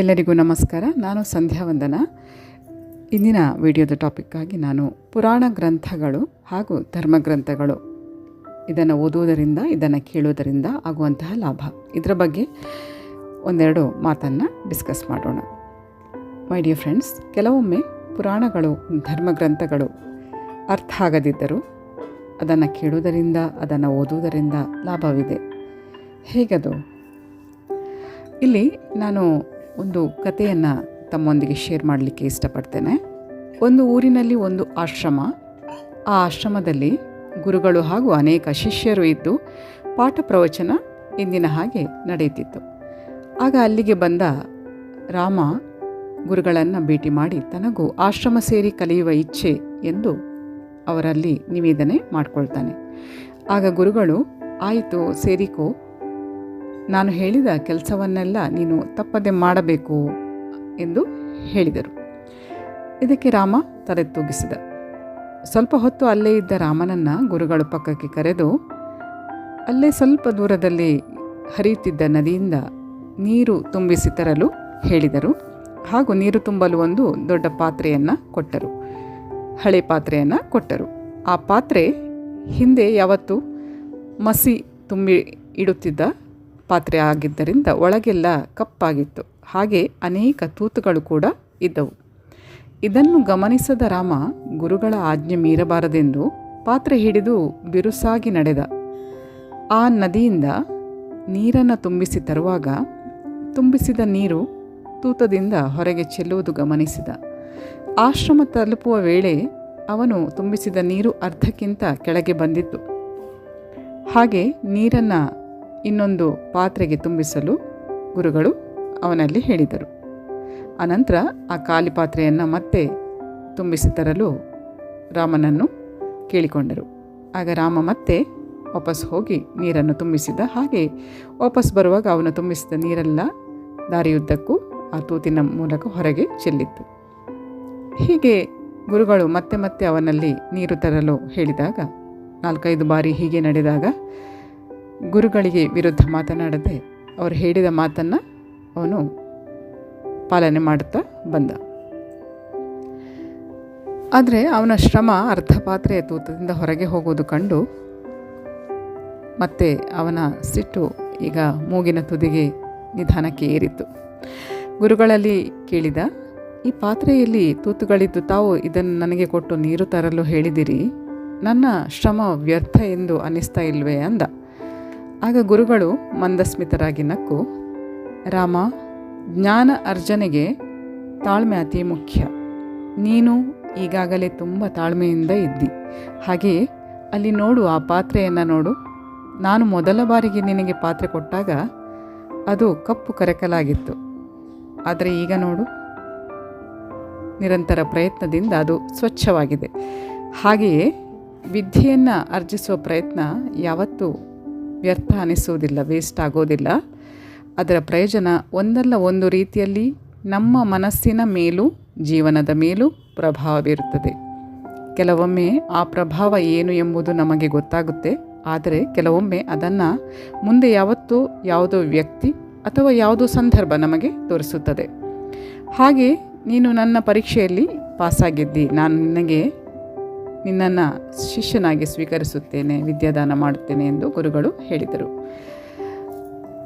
ಎಲ್ಲರಿಗೂ ನಮಸ್ಕಾರ. ನಾನು ಸಂಧ್ಯಾ ವಂದನ. ಇಂದಿನ ವಿಡಿಯೋದ ಟಾಪಿಕ್ಕಾಗಿ ನಾನು ಪುರಾಣ ಗ್ರಂಥಗಳು ಹಾಗೂ ಧರ್ಮಗ್ರಂಥಗಳು ಇದನ್ನು ಓದುವುದರಿಂದ, ಇದನ್ನು ಕೇಳುವುದರಿಂದ ಆಗುವಂತಹ ಲಾಭ. ಇದರ ಬಗ್ಗೆ ಒಂದೆರಡು ಮಾತನ್ನು ಡಿಸ್ಕಸ್ ಮಾಡೋಣ. ಮೈ ಡಿಯರ್ ಫ್ರೆಂಡ್ಸ್, ಕೆಲವೊಮ್ಮೆ ಪುರಾಣಗಳು ಧರ್ಮಗ್ರಂಥಗಳು ಅರ್ಥ ಆಗದಿದ್ದರೂ ಅದನ್ನು ಕೇಳುವುದರಿಂದ, ಅದನ್ನು ಓದುವುದರಿಂದ ಲಾಭವಿದೆ. ಹೇಗದು? ಇಲ್ಲಿ ನಾನು ಒಂದು ಕಥೆಯನ್ನು ತಮ್ಮೊಂದಿಗೆ ಶೇರ್ ಮಾಡಲಿಕ್ಕೆ ಇಷ್ಟಪಡ್ತೇನೆ. ಒಂದು ಊರಿನಲ್ಲಿ ಒಂದು ಆಶ್ರಮ. ಆ ಆಶ್ರಮದಲ್ಲಿ ಗುರುಗಳು ಹಾಗೂ ಅನೇಕ ಶಿಷ್ಯರು ಇದ್ದು ಪಾಠ ಪ್ರವಚನ ಇಂದಿನ ಹಾಗೆ ನಡೆಯುತ್ತಿತ್ತು. ಆಗ ಅಲ್ಲಿಗೆ ಬಂದ ರಾಮ ಗುರುಗಳನ್ನು ಭೇಟಿ ಮಾಡಿ, ತನಗೂ ಆಶ್ರಮ ಸೇರಿ ಕಲಿಯುವ ಇಚ್ಛೆ ಎಂದು ಅವರಲ್ಲಿ ನಿವೇದನೆ ಮಾಡಿಕೊಳ್ತಾನೆ. ಆಗ ಗುರುಗಳು, ಆಯಿತು, ಸೇರಿಕೋ. ನಾನು ಹೇಳಿದ ಕೆಲಸವನ್ನೆಲ್ಲ ನೀನು ತಪ್ಪದೆ ಮಾಡಬೇಕು ಎಂದು ಹೇಳಿದರು. ಇದಕ್ಕೆ ರಾಮ ತಲೆ ತೂಗಿಸಿದ ಸ್ವಲ್ಪ ಹೊತ್ತು ಅಲ್ಲೇ ಇದ್ದ ರಾಮನನ್ನು ಗುರುಗಳು ಪಕ್ಕಕ್ಕೆ ಕರೆದು, ಅಲ್ಲೇ ಸ್ವಲ್ಪ ದೂರದಲ್ಲಿ ಹರಿಯುತ್ತಿದ್ದ ನದಿಯಿಂದ ನೀರು ತುಂಬಿಸಿ ತರಲು, ಹೇಳಿದರು. ಹಾಗೂ ನೀರು ತುಂಬಲು ಒಂದು ದೊಡ್ಡ ಪಾತ್ರೆಯನ್ನು ಕೊಟ್ಟರು. ಹಳೆ ಪಾತ್ರೆಯನ್ನು ಕೊಟ್ಟರು. ಆ ಪಾತ್ರೆ ಹಿಂದೆ ಯಾವತ್ತು ಮಸಿ ತುಂಬಿ ಇಡುತ್ತಿದ್ದ ಪಾತ್ರೆ ಆಗಿದ್ದರಿಂದ ಒಳಗೆಲ್ಲ ಕಪ್ಪಾಗಿತ್ತು. ಹಾಗೆ ಅನೇಕ ತೂತುಗಳು ಕೂಡ ಇದ್ದವು. ಇದನ್ನು ಗಮನಿಸದ ರಾಮ, ಗುರುಗಳ ಆಜ್ಞೆ ಮೀರಬಾರದೆಂದು ಪಾತ್ರೆ ಹಿಡಿದು ಬಿರುಸಾಗಿ ನಡೆದ. ಆ ನದಿಯಿಂದ ನೀರನ್ನು ತುಂಬಿಸಿ ತರುವಾಗ ತುಂಬಿಸಿದ ನೀರು ತೂತದಿಂದ ಹೊರಗೆ ಚೆಲ್ಲುವುದು ಗಮನಿಸಿದ. ಆಶ್ರಮ ತಲುಪುವ ವೇಳೆ ಅವನು ತುಂಬಿಸಿದ ನೀರು ಅರ್ಧಕ್ಕಿಂತ ಕೆಳಗೆ ಬಂದಿತ್ತು. ಹಾಗೆ ನೀರನ್ನು ಇನ್ನೊಂದು ಪಾತ್ರೆಗೆ ತುಂಬಿಸಲು ಗುರುಗಳು ಅವನಲ್ಲಿ ಹೇಳಿದರು. ಅನಂತರ ಆ ಖಾಲಿ ಪಾತ್ರೆಯನ್ನು ಮತ್ತೆ ತುಂಬಿಸಿ ತರಲು ರಾಮನನ್ನು ಕೇಳಿಕೊಂಡರು. ಆಗ ರಾಮ ಮತ್ತೆ ವಾಪಸ್ ಹೋಗಿ ನೀರನ್ನು ತುಂಬಿಸಿದ ಹಾಗೆ ವಾಪಸ್ ಬರುವಾಗ ಅವನು ತುಂಬಿಸಿದ ನೀರೆಲ್ಲ ದಾರಿಯುದ್ದಕ್ಕೂ ಆ ತೂತಿನ ಮೂಲಕ ಹೊರಗೆ ಚೆಲ್ಲಿತ್ತು. ಹೀಗೆ ಗುರುಗಳು ಮತ್ತೆ ಮತ್ತೆ ಅವನಲ್ಲಿ ನೀರು ತರಲು ಹೇಳಿದಾಗ ನಾಲ್ಕೈದು ಬಾರಿ ಹೀಗೆ ನಡೆದಾಗ ಗುರುಗಳಿಗೆ ವಿರುದ್ಧ ಮಾತನಾಡದೆ ಅವರು ಹೇಳಿದ ಮಾತನ್ನು ಅವನು ಪಾಲನೆ ಮಾಡುತ್ತಾ ಬಂದ. ಆದರೆ ಅವನ ಶ್ರಮ ಅರ್ಧ ಪಾತ್ರೆಯ ತೂತದಿಂದ ಹೊರಗೆ ಹೋಗೋದು ಕಂಡು ಮತ್ತೆ ಅವನ ಸಿಟ್ಟು ಈಗ ಮೂಗಿನ ತುದಿಗೆ ನಿಧಾನಕ್ಕೆ ಏರಿತು ಗುರುಗಳಲ್ಲಿ ಕೇಳಿದ, ಈ ಪಾತ್ರೆಯಲ್ಲಿ ತೂತುಗಳಿದ್ದು ತಾವು ಇದನ್ನು ನನಗೆ ಕೊಟ್ಟು ನೀರು ತರಲು ಹೇಳಿದಿರಿ. ನನ್ನ ಶ್ರಮ ವ್ಯರ್ಥ ಎಂದು ಅನ್ನಿಸ್ತಾ ಇಲ್ವೇ? ಅಂದ. ಆಗ ಗುರುಗಳು ಮಂದಸ್ಮಿತರಾಗಿ ನಕ್ಕು, ರಾಮ, ಜ್ಞಾನ ಅರ್ಜನೆಗೆ ತಾಳ್ಮೆ ಅತಿ ಮುಖ್ಯ. ನೀನು ಈಗಾಗಲೇ ತುಂಬ ತಾಳ್ಮೆಯಿಂದ ಇದ್ದಿ. ಹಾಗೆಯೇ ಅಲ್ಲಿ ನೋಡು ಆ ಪಾತ್ರೆಯನ್ನು ನೋಡು. ನಾನು ಮೊದಲ ಬಾರಿಗೆ ನಿನಗೆ ಪಾತ್ರೆ ಕೊಟ್ಟಾಗ ಅದು ಕಪ್ಪು ಕರಕಲಾಗಿತ್ತು. ಆದರೆ ಈಗ ನೋಡು. ನಿರಂತರ ಪ್ರಯತ್ನದಿಂದ ಅದು ಸ್ವಚ್ಛವಾಗಿದೆ. ಹಾಗೆಯೇ ವಿದ್ಯೆಯನ್ನು ಅರ್ಜಿಸುವ ಪ್ರಯತ್ನ ಯಾವತ್ತೂ ವ್ಯರ್ಥ ಅನಿಸೋದಿಲ್ಲ ವೇಸ್ಟ್ ಆಗೋದಿಲ್ಲ. ಅದರ ಪ್ರಯೋಜನ ಒಂದಲ್ಲ ಒಂದು ರೀತಿಯಲ್ಲಿ ನಮ್ಮ ಮನಸ್ಸಿನ ಮೇಲೂ ಜೀವನದ ಮೇಲೂ ಪ್ರಭಾವ ಬೀರುತ್ತದೆ. ಕೆಲವೊಮ್ಮೆ ಆ ಪ್ರಭಾವ ಏನು ಎಂಬುದು ನಮಗೆ ಗೊತ್ತಾಗುತ್ತೆ. ಆದರೆ ಕೆಲವೊಮ್ಮೆ ಅದನ್ನು ಮುಂದೆ ಯಾವತ್ತೂ ಯಾವುದೋ ವ್ಯಕ್ತಿ ಅಥವಾ ಯಾವುದೋ ಸಂದರ್ಭ ನಮಗೆ ತೋರಿಸುತ್ತದೆ. ಹಾಗೆ ನೀನು ನನ್ನ ಪರೀಕ್ಷೆಯಲ್ಲಿ ಪಾಸಾಗಿದ್ದಿ. ನಾನು ನಿನಗೆ ನಿನ್ನನ್ನು ಶಿಷ್ಯನಾಗಿ ಸ್ವೀಕರಿಸುತ್ತೇನೆ, ವಿದ್ಯಾದಾನ ಮಾಡುತ್ತೇನೆ ಎಂದು ಗುರುಗಳು ಹೇಳಿದರು.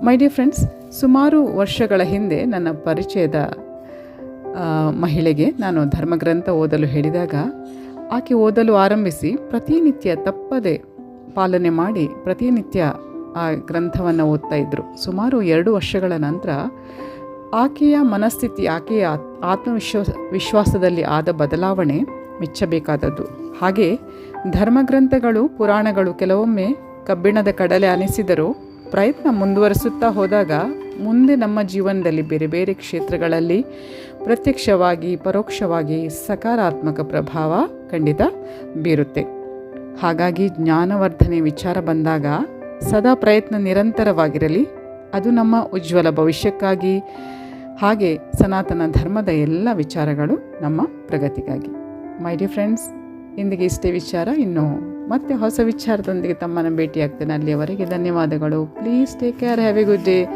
ಮೈ ಡಿಯರ್ ಫ್ರೆಂಡ್ಸ್ ಸುಮಾರು ವರ್ಷಗಳ ಹಿಂದೆ ನನ್ನ ಪರಿಚಯದ ಮಹಿಳೆಗೆ ನಾನು ಧರ್ಮಗ್ರಂಥ ಓದಲು ಹೇಳಿದಾಗ, ಆಕೆ ಓದಲು ಆರಂಭಿಸಿ ಪ್ರತಿನಿತ್ಯ ತಪ್ಪದೆ ಪಾಲನೆ ಮಾಡಿ ಪ್ರತಿನಿತ್ಯ ಆ ಗ್ರಂಥವನ್ನು ಓದ್ತಾ ಇದ್ದರು ಸುಮಾರು ಎರಡು ವರ್ಷಗಳ ನಂತರ ಆಕೆಯ ಮನಸ್ಥಿತಿ, ಆಕೆಯ ಆತ್ಮವಿಶ್ವಾಸ, ವಿಶ್ವಾಸದಲ್ಲಿ ಆದ ಬದಲಾವಣೆ ಮೆಚ್ಚಬೇಕಾದದ್ದು. ಹಾಗೆ ಧರ್ಮಗ್ರಂಥಗಳು, ಪುರಾಣಗಳು ಕೆಲವೊಮ್ಮೆ ಕಬ್ಬಿಣದ ಕಡಲೆ ಅನಿಸಿದರೂ ಪ್ರಯತ್ನ ಮುಂದುವರಿಸುತ್ತಾ ಹೋದಾಗ ಮುಂದೆ ನಮ್ಮ ಜೀವನದಲ್ಲಿ ಬೇರೆ ಬೇರೆ ಕ್ಷೇತ್ರಗಳಲ್ಲಿ ಪ್ರತ್ಯಕ್ಷವಾಗಿ, ಪರೋಕ್ಷವಾಗಿ ಸಕಾರಾತ್ಮಕ ಪ್ರಭಾವ ಖಂಡಿತ ಬೀರುತ್ತೆ. ಹಾಗಾಗಿ ಜ್ಞಾನವರ್ಧನೆ ವಿಚಾರ ಬಂದಾಗ ಸದಾ ಪ್ರಯತ್ನ ನಿರಂತರವಾಗಿರಲಿ. ಅದು ನಮ್ಮ ಉಜ್ವಲ ಭವಿಷ್ಯಕ್ಕಾಗಿ. ಹಾಗೆ ಸನಾತನ ಧರ್ಮದ ಎಲ್ಲ ವಿಚಾರಗಳು ನಮ್ಮ ಪ್ರಗತಿಗಾಗಿ. ಮೈ ಡಿಯರ್ ಫ್ರೆಂಡ್ಸ್ ಇಂದಿಗೆ ಇಷ್ಟೇ ವಿಚಾರ. ಇನ್ನು ಮತ್ತೆ ಹೊಸ ವಿಚಾರದೊಂದಿಗೆ ತಮ್ಮನ್ನು ಭೇಟಿಯಾಗ್ತೇನೆ ಅಲ್ಲಿಯವರೆಗೆ. ಧನ್ಯವಾದಗಳು. Please take care have a good day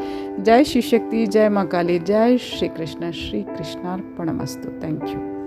ಜೈ ಶಿವಶಕ್ತಿ ಜೈ ಮಾ ಜೈ ಜೈ ಶ್ರೀಕೃಷ್ಣ ಶ್ರೀ ಕೃಷ್ಣಾರ್ಪಣಮಸ್ತು ಥ್ಯಾಂಕ್ ಯು